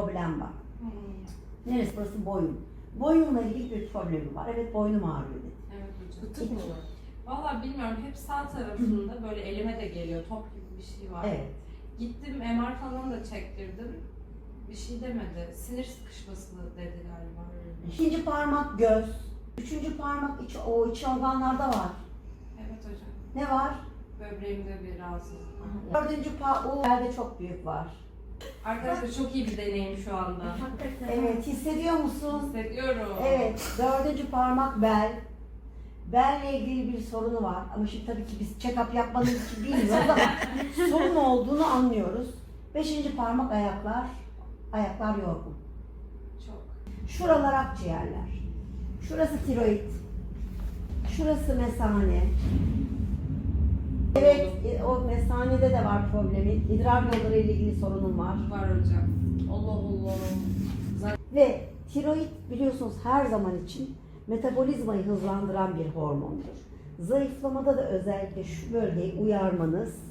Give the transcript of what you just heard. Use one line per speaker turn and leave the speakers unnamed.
problem var.
Hmm.
Neresi burası boyun. Boyunla ilgili bir problemi var. Evet boynum ağrıyor dedi.
Evet hocam.
Fıtık mı var?
Valla bilmiyorum hep sağ tarafında böyle elime de geliyor top gibi bir şey var.
Evet.
Gittim MR falan da çektirdim. Bir şey demedi. Sinir sıkışması dedi galiba.
İkinci parmak göz. Üçüncü parmak iç, o iç organlarda var.
Evet hocam.
Ne var?
Böbreğimde bir rahatsızlık var.
Dördüncü parmak, o yerde çok büyük var.
Arkadaşlar çok iyi bir deneyim şu anda.
Evet, hissediyor musun?
Hissediyorum.
Evet, dördüncü parmak bel. Belle ilgili bir sorunu var. Ama şimdi tabii ki biz check-up yapmadığımız için bilmiyoruz ama sorun olduğunu anlıyoruz. Beşinci parmak ayaklar. Ayaklar yorgun.
Çok.
Şuralar akciğerler. Şurası tiroid. Şurası mesane. O mesanede de var problemi. İdrar yolları ile ilgili sorunum var.
Var hocam.
Allah Allah.
Ve tiroid biliyorsunuz her zaman için metabolizmayı hızlandıran bir hormondur. Zayıflamada da özellikle şu bölgeyi uyarmanız